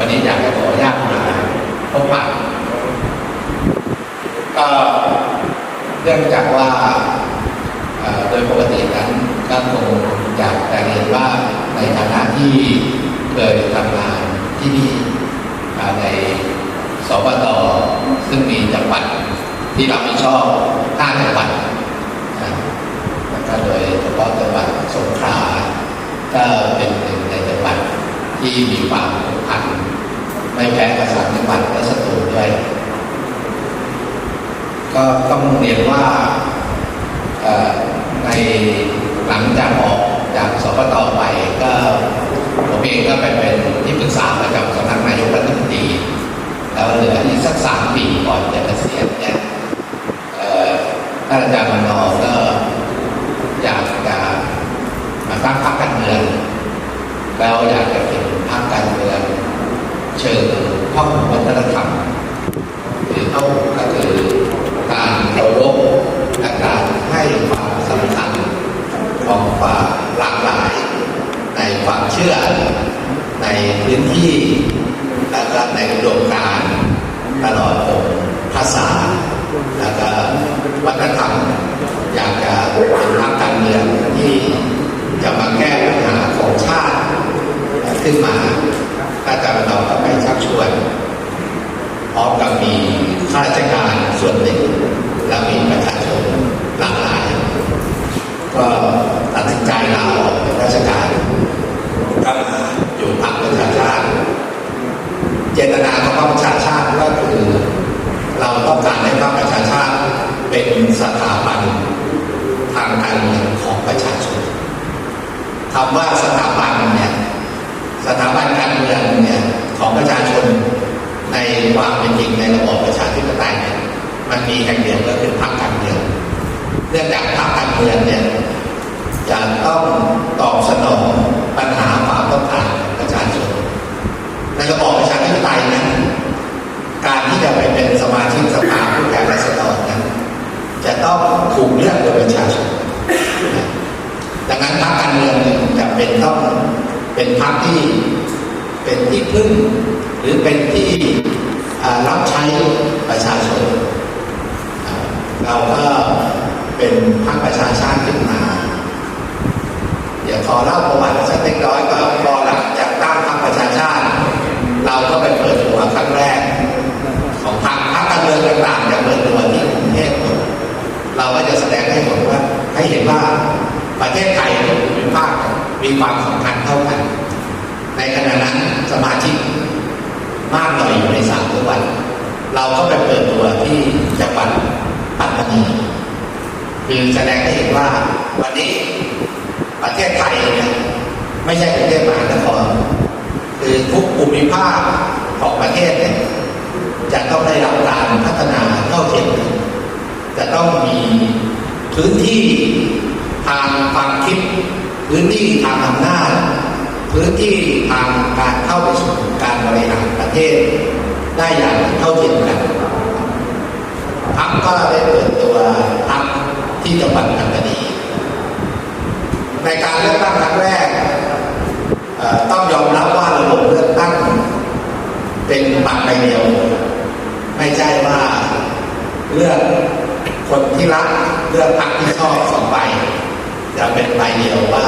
วันนี้อยากจะขออนุญาตมาพบปะก็เนื่องจากว่าโดยปกตินั้นก็คงอยากจะเรียนว่าในฐานะที่เคยทำงานที่นี่ในสบตซึ่งมีจังหวัดที่เรับผิดชอบ5จังหวัดนะแล้วก็โดยเฉพาะจังหวัดสงขลาก็เป็น ที่มีความผูกพันไม่แพ้กับสามจังหวัดและสตูลด้วย ก็ต้องเรียนว่าในหลังจากออกจากสปตไปก็ผมเองก็ไปเป็นที่ปรึกษาประจำสำนักนายกรัฐมนตรีแล้วเหลืออีกสักสามปีก่อนจะเกษียณเนี่ยเอ่อท่านอาจารย์มนอก็อยากจะมาตั้งพรรคการเมืองแล้วอยากจะ การเมืองเชิงพ่อขุนวัฒนธรรมหรือเข้าก็คือการเคารพและการให้ความสำคัญของความหลากหลาย ในความเชื่อในพื้นที่และในอุดมการตลอดจนภาษา และก็วัฒนธรรม อยากจะเป็นนักการเมืองที่จะมาแก้ปัญหาของชาติ ขึ้นมาอาจารย์เราก็ไปชักชวนพร้อมกับมีข้าราชการส่วนหนึ่งและมีประชาชนหลากหลาย ก็ตัดสินใจลาออกเป็นราชการก็มาอยู่พรรคประชาชาติ เจตนาของพรรคประชาชาติก็คือ เราต้องการให้พรรคประชาชาติเป็นสถาบันทางการเมืองของประชาชนคำว่าสถาบันเนี่ย สถาบันการเมืองเนี่ยของประชาชนในความเป็นจริงในระบอบประชาธิปไตยเนี่ยมันมีแห่งเดียวก็คือพรรคการเมืองเนื่องจากพรรคการเมืองเนี่ยจะต้องตอบสนองปัญหาความต้องการของประชาชน ในระบอบประชาธิปไตยนั้นการที่จะไปเป็นสมาชิกสภาผู้แทนราษฎรนั้นจะต้องถูกเลือกโดยประชาชนดังนั้นพรรคการเมืองจะเป็นต้องเป็นพรรคที่เป็นที่พึ่ง หรือเป็นที่รับใช้ประชาชน เราก็เป็นพรรคประชาชาติขึ้นมา เดี๋ยวขอเล่าประวัติสักเล็กน้อยก็พอ เราก็ไปเปิดตัวครั้งแรก ของพรรคพรรคการเมืองต่างๆจะเปิดตัวที่กรุงเทพหมดเราก็จะแสดงให้เห็นว่า ให้เห็นว่าประเทศไทยทุกภูมิภาคมีความสำคัญเท่ากัน ในขณะนั้นสมาชิกมากหน่อยอยู่ในสามจังหวัดเราก็ไปเปิดตัวที่จังหวัดปัตตานีคือแสดงให้เห็นว่าวันนี้ประเทศไทยเนี่ยไม่ใช่ประเทศมหานครือทุกภูมิภาคของประเทศเนี่ยจะต้องได้รับการพัฒนาเท่าเทียมกันจะต้องมีพื้นที่ทางความคิด พื้นที่ทางอำนาจพื้นที่ทางการเข้าไปสู่การบริหารประเทศ ได้อย่างเท่าเทียมกันพักก็ได้เปิดตัวพักที่จังหวัดปัตตานีในการเลือกตั้งครั้งแรก ต้องยอมรับว่าระบบเลือกตั้ง เป็นบัตรใบเดียว ไม่ใช่ว่าเลือกคนที่รักเลือกพรรคที่ชอบสองใบจะเป็นใบเดียวว่า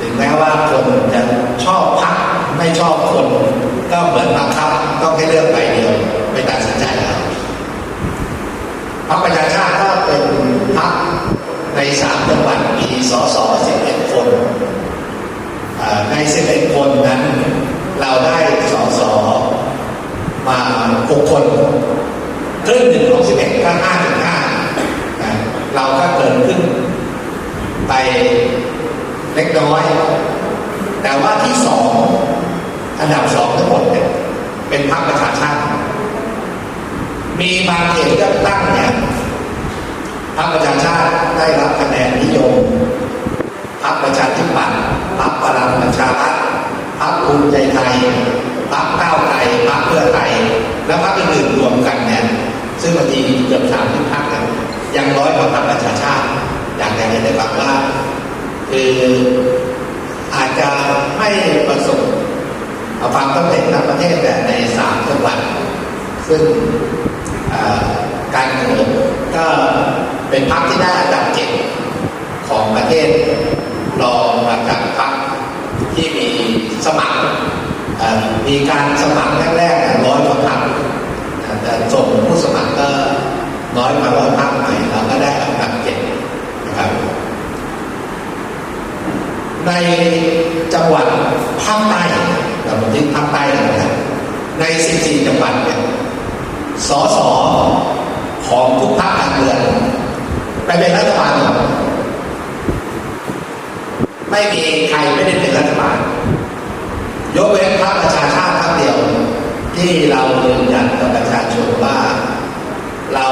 ถึงแม้ว่าคนจะชอบพรรคไม่ชอบคน ก็เหมือนบังคับต้องให้เลือกใบเดียวไปตัดสินใจแล้วพรรคประชาชาติก็เป็นพรรคในสามจังหวัดมีสสสิบเอ็ดคนอ่าในสิบเอ็ดคนนั้น เราได้สส มาหกค นครึ่งหนึ่งของสิบเอ็ดก็ห้าถึงห้าเราก็เกินขึ้นไปเล็กน้อย แต่ว่าที่สองอันดับสองทั้งหมดเนี่ยเป็นพรรคประชาชาติ มีบางเขตเลือกตั้งเนี่ยพรรคประชาชาติได้รับคะแนนนิยมพรรคประชาธิปัตย์พรรคพลังประชารัฐพรรคภูมิใจไทยพรรคก้าวไกลพรรคเพื่อ และพรรคอื่นรวมกันเนี่ยซึ่งบางทีเกือบสามที่พรรคเนี่ยยังน้อยกว่าพรรคประชาชาติ อย่างไรได้ฟังว่าคืออาจจะไม่ประสบความสำเร็จทั้งประเทศแต่ในสามจังหวัดซึ่งการเมืองก็เป็นพรรคที่ได้อันดับเจ็ดของประเทศรองมาจากพรรคที่มีสมัครมีการสมัครแรกๆร้อยกว่าพรรค แต่ส่งผู้สมัครก็น้อยกว่าร้อยพรรคใหม่เราก็ได้อันดับเจ็ดนะครับ ในจังหวัดภาคใต้เราบันทึกภาคใต้กันนะครับใน 14 จังหวัดเนี่ยสสของทุกพรรคการเมืองไปเป็นรัฐบาลหมดไม่มีใครไม่ได้เป็นรัฐบาล ยกเว้นพรรคประชาชาติพรรคเดียว ที่เรายืนยันกับประชาชนว่าเรา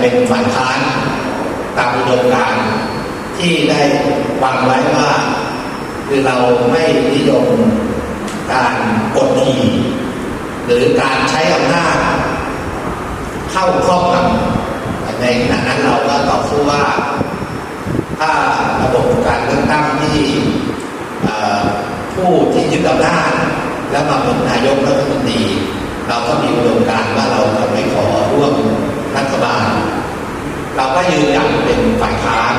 เป็นฝ่ายค้านตามอุดมการณ์ที่ได้วางไว้ว่า คือเราไม่นิยมการกดขี่หรือการใช้อำนาจเข้าครอบงำในขณะนั้นเราก็ต่อสู้ว่า ถ้าระบบการเลือกตั้งที่ผู้ที่ยึดอำนาจแล้วมาเป็นนายกรัฐมนตรีเราก็มีอุดมการณ์ว่าเราจะไม่ขอร่วม เราก็ยืนหยันเป็นฝ่ายค้าน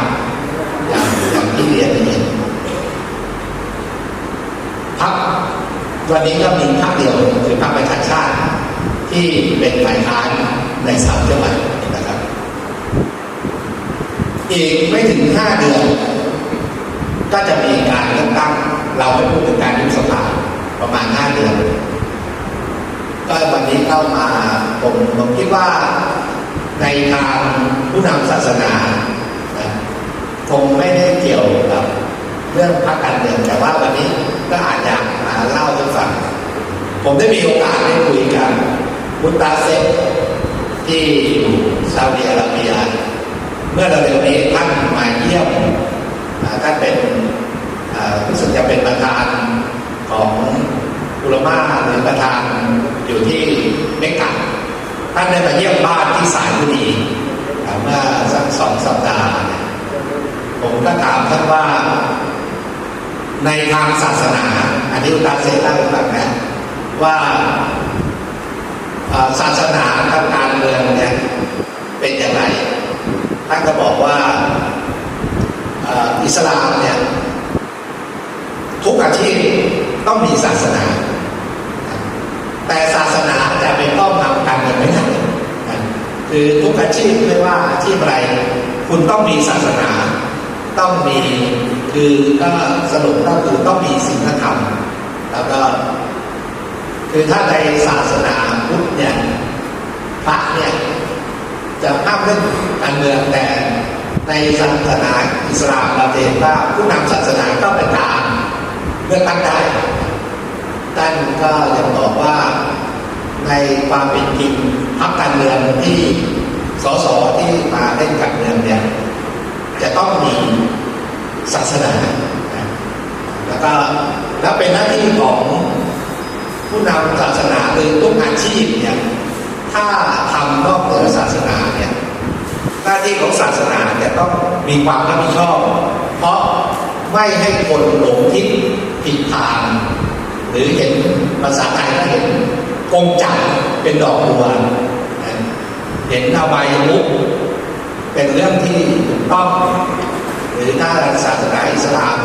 อย่างอย่างที่เรียนไปเห็นพักวันนี้ก็มีพักเดียวคือพรรคประชาชาติ ที่เป็นฝ่ายค้านในสามจังหวัดนะครับ อีกไม่ถึงห้าเดือน ก็จะมีการเลือกตั้ง เราไปพูดถึงการยุบสภาประมาณห้าเดือนก็วันนี้เข้ามาผมผมคิดว่า ในทางผู้นำศาสนาคงไม่ได้เกี่ยวกับเรื่องพรรคการเมืองแต่ว่าวันนี้ก็อาจจะมาเล่าให้ฟังผมได้มีโอกาสได้คุยกับมุตตาเซฟที่อยู่ซาอุดิอาระเบีย เมื่อเร็วๆนี้ท่านมาเยี่ยมท่านเป็นรู้สึกจะเป็นประธานของอุลมาหรือประธานอยู่ที่านได้มาเยี่ยมบ้านที่สายบุรีเมื่อสักสองสัปดาห์เนี่ยผมก็ถามท่านว่า ในทางศาสนา อันนี้อุตาเซเล่าให้ฟังนะว่าอ่าศาสนาทางการเมืองเนี่ยเป็นอย่างไรท่านก็บอกว่าอิสลามเนี่ยทุกอาชีพต้องมีศาสนา แต่ศาสนาจะเป็นต้องนำการเงินไม่ได้ คือทุกอาชีพไม่ว่าอาชีพอะไร คุณต้องมีศาสนา ต้องมีคือก็สรุปก็คือต้องมีศีลธรรม แล้วก็คือถ้าในศาสนาพุทธเนี่ยพระเนี่ยจะห้ามเรื่องการเมืองแต่ในศาสนาอิสลามเราเห็นว่าผู้นำศาสนาก็เป็นตามเลือกตั้งได้ท่านก็ยังบอกว่าในความเป็นจริง พรรคการเมืองที่สสที่มาเล่นการเมืองเนี่ยจะต้องมีศาสนา แล้วก็แล้วเป็นหน้าที่ของผู้นำศาสนาหรือทุกอาชีพเนี่ยถ้าทำนอกเหนือศาสนาเนี่ยหน้าที่ของศาสนาเนี่ยต้องมีความรับผิดชอบ เพราะไม่ให้คนหลงทิศผิดทาง หรือเห็นภาษาไทยก็เห็นกงจักเป็นดอกบัว เห็นอบายมุกเป็นเรื่องที่ถูกต้องหรือถ้าศาสนาอิสลาม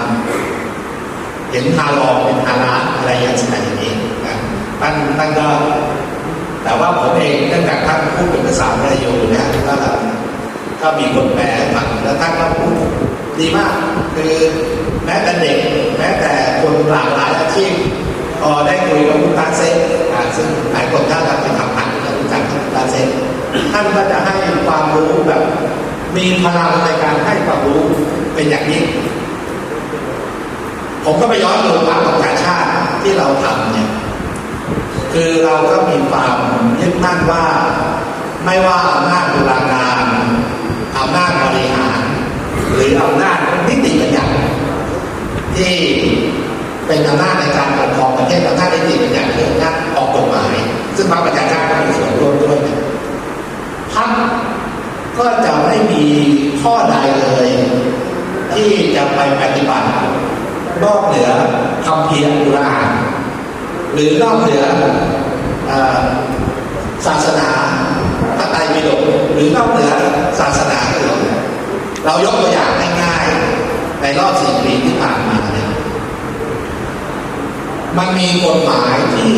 เห็นฮาลอลเป็นฮาลาอะไรอย่างนี้นะท่านท่านก็แต่ว่าผมเองตั้งแต่ท่านพูดเป็นภาษามลายูเนี่ยก็ก็มีคนแปลฟังแล้วท่านก็พูดดีมาก คือแม้แต่เด็ก แม้แต่คนหลากหลายอาชีพพอได้คุยกับคุณตาเซนซึ่งหลายคนถ้าเราไปทำพันจะรู้จักคุณตาเซน ท่านก็จะให้ความรู้แบบ มีพลังในการให้ความรู้เป็นอย่างยิ่งผมก็ไปย้อนดูพรรคประชาชาติที่เราทำเนี่ยคือเราก็มีความยึดมั่นว่า ไม่ว่าอำนาจตุลาการอำนาจบริหาร หรืออำนาจนิติบัญญัติที่เป็นอำนาจในการปกครองประเทศอำนาจนิติบัญญัติหรืออำนาจออกกฎหมาย ซึ่งพรรคประชาชาติ ก็จะไม่มีข้อใดเลย ที่จะไปปฏิบัตินอกเหนือคำเพียรกุรานหรือนอกเหนือเอ่อศาสนาพระไตรปิฎกหรือนอกเหนือศาสนาอื่นเรายกตัวอย่างง่ายๆ ในรอบสี่ปีที่ผ่านมาเนี่ยมันมีกฎหมายที่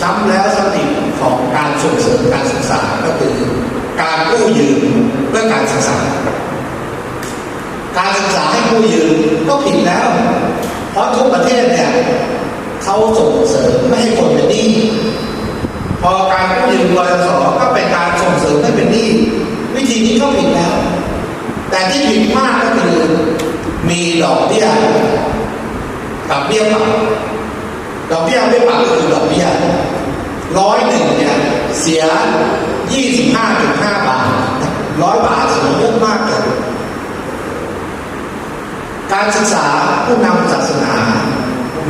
ซ้ำแล้วซ้ำอีกของการส่งเสริมการศึกษาก็คือ การกู้ยืมเพื่อการศึกษา การศึกษาให้กู้ยืมก็ผิดแล้ว เพราะทุกประเทศเนี่ยเขาส่งเสริมไม่ให้คนเป็นหนี้พอการกู้ยืมกยศก็เป็นการส่งเสริมให้เป็นหนี้วิธีนี้ก็ผิดแล้ว แต่ที่ผิดมากก็คือมีดอกเบี้ยกับเบี้ยปรับดอกเบี้ยเบี้ยปรับก็คือดอกเบี้ยร้อยหนึ่งเนี่ยเสีย 25.5 บาทร้อยบาทเสียเยอะมากเลยการศึกษาผู้นำศาสนา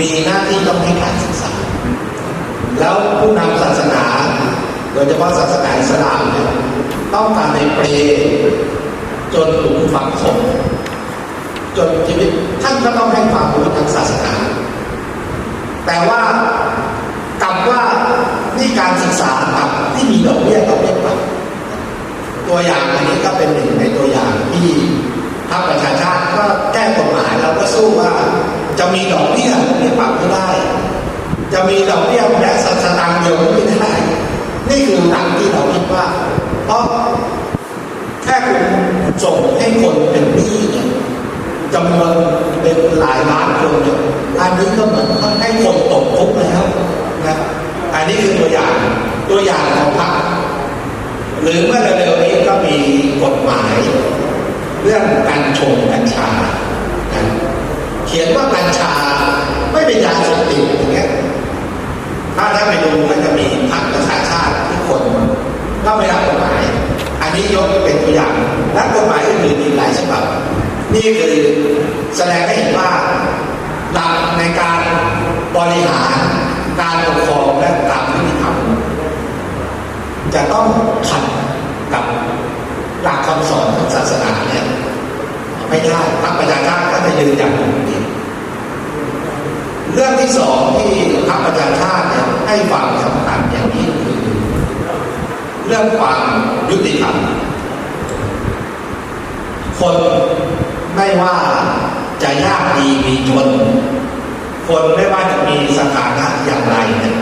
มีหน้าที่ต้องให้การศึกษา แล้วผู้นำศาสนา โดยเฉพาะศาสนาอิสลามเนี่ยต้องการในเปรจนหลุมฝังศพจนชีวิตท่านก็ต้องให้ความรู้ทางศาสนา แต่ว่ากลับว่านี่การศึกษากับที่มีดอกเบี้ยดอกเบี้ยปรับตัวอย่างอันนี้ก็เป็นหนึ่งในตัวอย่างที่พรรคประชาชาติก็แก้กฎหมายเราก็ สู้ว่าจะมีดอกเบี้ยไม่ปรับไม่ได้ จะมีดอกเบี้ยแม้สัตางเดียวก็ไม่ได้ นี่คือหลักที่เราคิดว่า เพราะแค่คุณส่งให้คนเป็นหนี้เนี่ยจำนวนเป็นหลายล้านคนเนี่ยอันนี้ก็เหมือนให้คนตกคุกข์แล้วนะอันนี้คือตัวอย่างตัวอย่างของพรรคหรือเมื่อเร็วๆนี้ก็มีกฎหมาย เรื่องการชงกัญชา เขียนว่ากัญชาไม่เป็นยาเสพติดอย่างเงี้ยถ้าถ้าไปดูมันจะมีพรรคประชาชาติทุกคนก็ไม่รับกฎหมาย อันนี้ยกเป็นตัวอย่างและกฎหมายอื่นๆอีกหลายฉบับ นี่คือแสดงให้เห็นว่าหลักในการบริหารการปกครองและการยุติธรรมจะต้องขัดกับหลักคำสอนของศาสนาเนี่ยไม่ได้พรรคประชาชาติก็จะยืนอย่างนี้เรื่อง ที่สองที่พรรคประชาชาติเนี่ยให้ความสำคัญอย่างนี้คือเรื่องความยุติธรรมคนไม่ว่าจะยากดีมีจน คนไม่ว่าจะมีสถานะอย่างไรเนี่ย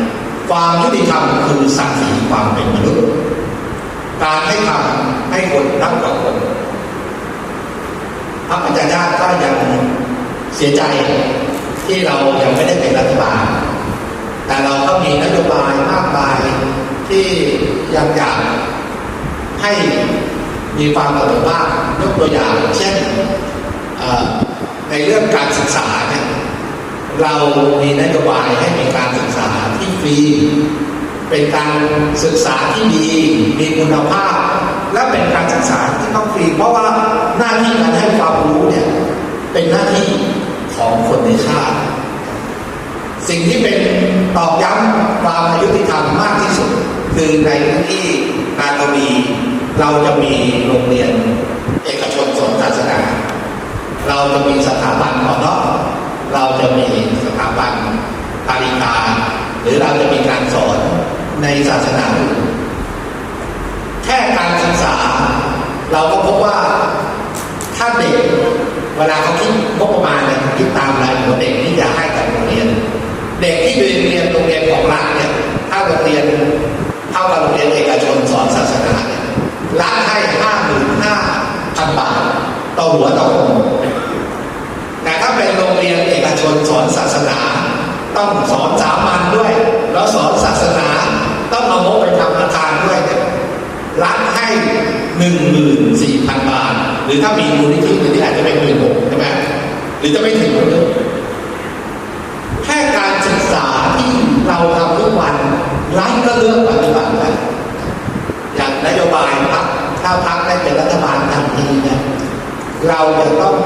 ความยุติธรรมคือศักดิ์ศรีความเป็นมนุษย์ การให้ทำให้คนรับกับคนพรรคประชาชาติก็ยังเสียใจ ที่เรายังไม่ได้เป็นรัฐบาล แต่เราก็มีนโยบายมากมายที่ยังอยากให้มีความเสมอภาคยกตัวอย่าง เช่นในเรื่องการศึกษาเนี่ยเรามีนโยบายให้มีการศึกษาที่ฟรี เป็นการศึกษาที่ดี มีคุณภาพ และเป็นการศึกษาที่ต้องฟรี เพราะว่าหน้าที่การให้ความรู้เนี่ยเป็นหน้าที่ ของคนในชาติ สิ่งที่เป็นตอกย้ำความอายุติธรรมมากที่สุด คือในพื้นที่การกวีเราจะมีโรงเรียนเอกชนสอนศาสนา เราจะมีสถาบันหมอนเราจะมีสถาบันปาริกาหรือเราจะมีการสอนในศาสนาอื่นแค่การศึกษา เราก็พบว่าถ้าเด็ก เวลาเขาคิดงบประมาณเนี่ยคิดตามรายหัวเด็กที่จะให้กับโรงเรียน เด็กที่เรียนเรียนโรงเรียนของรัฐเนี่ยถ้าโรงเรียนเท่ากับโรงเรียนเอกชนสอนศาสนาเนี่ยรัฐให้ห้าหมื่นห้าพันบาทต่อหัวต่อคนแต่ถ้าเป็นโรงเรียนเอกชนสอนศาสนา ต้องสอนสามัญด้วย แล้วสอนศาสนา ต้องเอางบไปทำอาคารด้วยเนี่ย รัฐให้หนึ่งหมื่นสี่พันบาท หรือถ้ามีมูลนิธิหรือที่อาจจะเป็นหมื่นหกใช่ไหมหรือจะไม่ถึงเลยแค่การศึกษาที่เราทำทุกวัน รัฐก็เลือกปฏิบัติแล้วอย่างนโยบายพรรค ถ้าพรรคได้เป็นรัฐบาลทันทีเนี่ยเราจะต้อง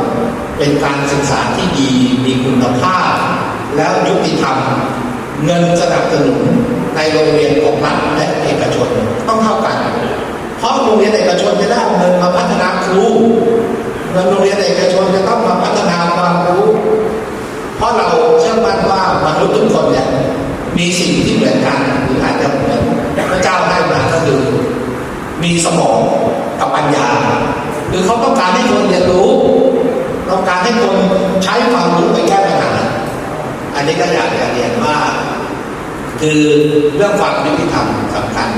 เป็นการศึกษาที่ดีมีคุณภาพ แล้วยุติธรรมเงินสนับสนุนในโรงเรียนของรัฐและเอกชนต้องเท่ากัน เพราะโรงเรียนเอกชนจะได้เอาเงินมาพัฒนาครูเงินโรงเรียนเอกชนจะต้องมาพัฒนาความรู้ เพราะเราเชื่อมั่นว่ามนุษย์ทุกคนเนี่ยมีสิ่งที่เหมือนกันหรืออาจจะเหมือนพระเจ้าให้มาก็คือ มีสมองกับปัญญา คือเขาต้องการให้คนเรียนรู้ต้องการให้คนใช้ความรู้ไปแก้ปัญหา อันนี้ก็อยากจะเรียนว่า คือเรื่องความยุติธรรมสำคัญ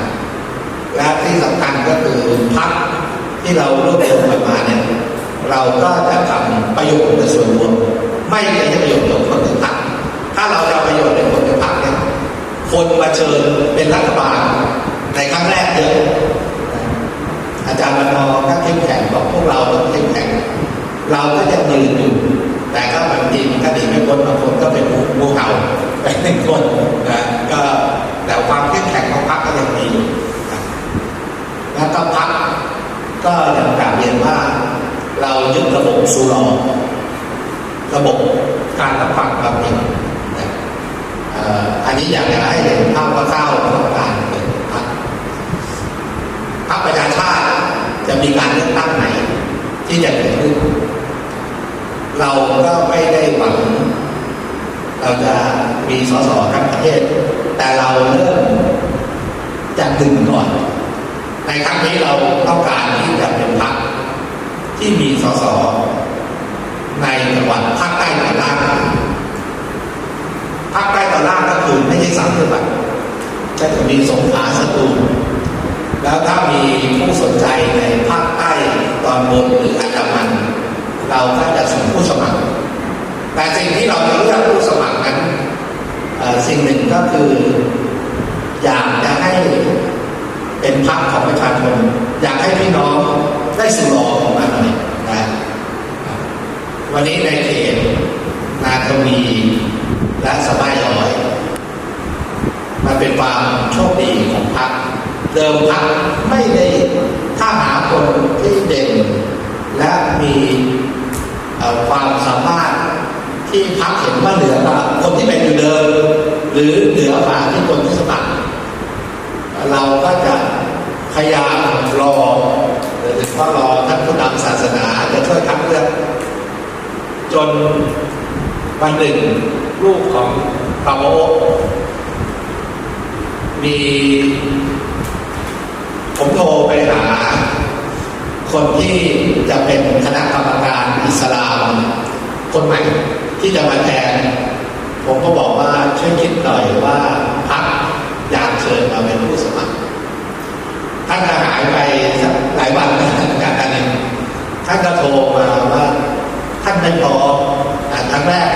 และที่สำคัญก็คือพักที่เรารวบรวมกันมาเนี่ยเราก็จะทำประโยชน์ในส่วนรวมไม่ใช่ประโยชน์ของคนในพรรคถ้าเราจะประโยชน์ในคนในพรรคเนี่ยคนมาเชิญเป็นรัฐบาลในครั้งแรกเยอะ อาจารย์วันนอร์ก็เข้มแข็งบอกพวกเราต้องเข้มแข็ง เราก็จะยืนอยู่แต่ก็บางทีมันก็หนีไม่พ้นบางคนก็เป็นงูเห่าไปหนึ่งคนนะก็แต่ความเข้มแข็งของพรรคก็ยังมีอยู่นะแล้วก็พรรคก็อย่างกล่าวเรียนว่า เรายึดระบบสูรอระบบการรับฟังความเห็นอันนี้อยากจะให้เห็นภาพว่าเศร้าของการเป็นพรรคพรรคประชาชาติ จะมีการเลือกตั้งไหน ที่จะเกิดขึ้น เราก็ไม่ได้หวัง เราจะมีสสทั้งประเทศ แต่เราเริ่มจากดึงก่อน ในครั้งนี้เราต้องการที่จะเป็นพรรคที่มีสสในจังหวัดภาคใต้ตอนล่างภาคใต้ตอนล่างก็คือไม่ใช่สามจังหวัดก็จะมีสงขลาสตูล แล้วถ้ามีผู้สนใจในภาคใต้ตอนบนหรืออันดามัน เราก็จะส่งผู้สมัคร แต่สิ่งที่เราจะเลือกผู้สมัครนั้นสิ่งหนึ่งก็คือ อยากจะให้เป็นพรรคของประชาชน อยากให้พี่น้องได้สู่รอของมันหน่อยนะวันนี้ในเขตนาทวีและสบายย้อย มันเป็นความโชคดีของพรรคเดิมพรรคไม่ได้ถ้าหาคนที่เด่น และมีเอ่อความสามารถที่พรรคเห็นว่าเหนือกว่าคนที่เป็นอยู่เดิม หรือเหนือกว่าที่คนที่สมัคร เราก็จะพยายามรอหรือถึงว่ารอท่านผู้นำศาส นาจะช่วยคัดเลือกจนวันหนึ่งลูกของพระโอมีผมโทรไปหา คนที่จะเป็นคณะกรรมการอิสลาม คนใหม่ที่จะมาแทน ผมก็บอกว่าช่วยคิดหน่อยว่าพักอยากเชิญมาเป็นผู้สมัครท่านหายไปหลายวันนะ ท่านก็โทรมาว่าท่านไม่พร้อมครั้งแรก